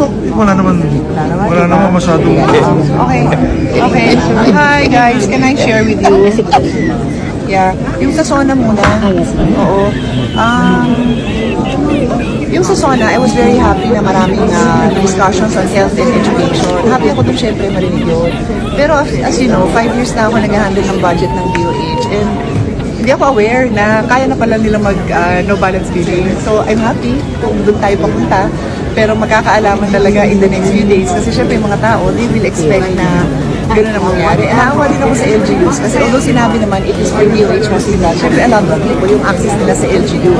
talk. Wala naman, wala naman masyadong... Okay. Okay. Hi guys, can I share with you? Yeah. Yung sa Sona muna. Oo. Um, yung sa Sona, I was very happy na maraming uh, discussions on health and education. Happy ako dun syempre marinig yun. Pero as, as you know, five years na ako nag-handle ng budget ng DOH and hindi ako aware na kaya na pala nila mag uh, no balance billing. So I'm happy kung doon tayo papunta. Pero magkakaalaman talaga in the next few days. Kasi syempre yung mga tao, they will expect na gano'n ang mangyari. Naawa din ako sa LGUs kasi although sinabi naman it is for DOH that, syempre a lot of people yung access nila sa LGU.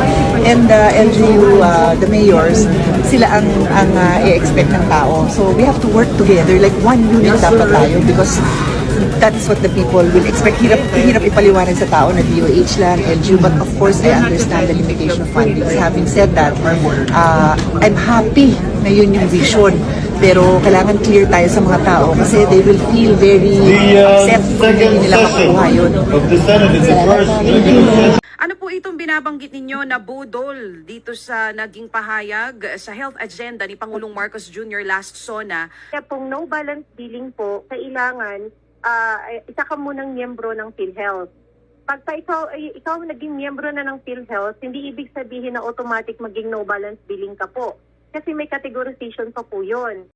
And the LGU, uh, the mayors, sila ang, ang uh, i-expect ng tao. So we have to work together. Like one unit dapat tayo because that's what the people will expect. Hirap, hirap ipaliwanag sa tao na DOH lang, LGU, but of course, I understand the limitation of funding. Having said that, uh, I'm happy na yun yung vision. Pero kailangan clear tayo sa mga tao kasi they will feel very The uh, upset kung hindi nila makuha yun. is. Ano po itong binabanggit ninyo na budol dito sa naging pahayag sa health agenda ni Pangulong Marcos Jr. last SONA? Kaya pong no balance billing po, kailangan ah, isa ka munang miyembro ng PhilHealth. Pagka ikaw, ay, ikaw naging miyembro na ng PhilHealth, hindi ibig sabihin na automatic maging no balance billing ka po. Kasi may categorization pa po yun.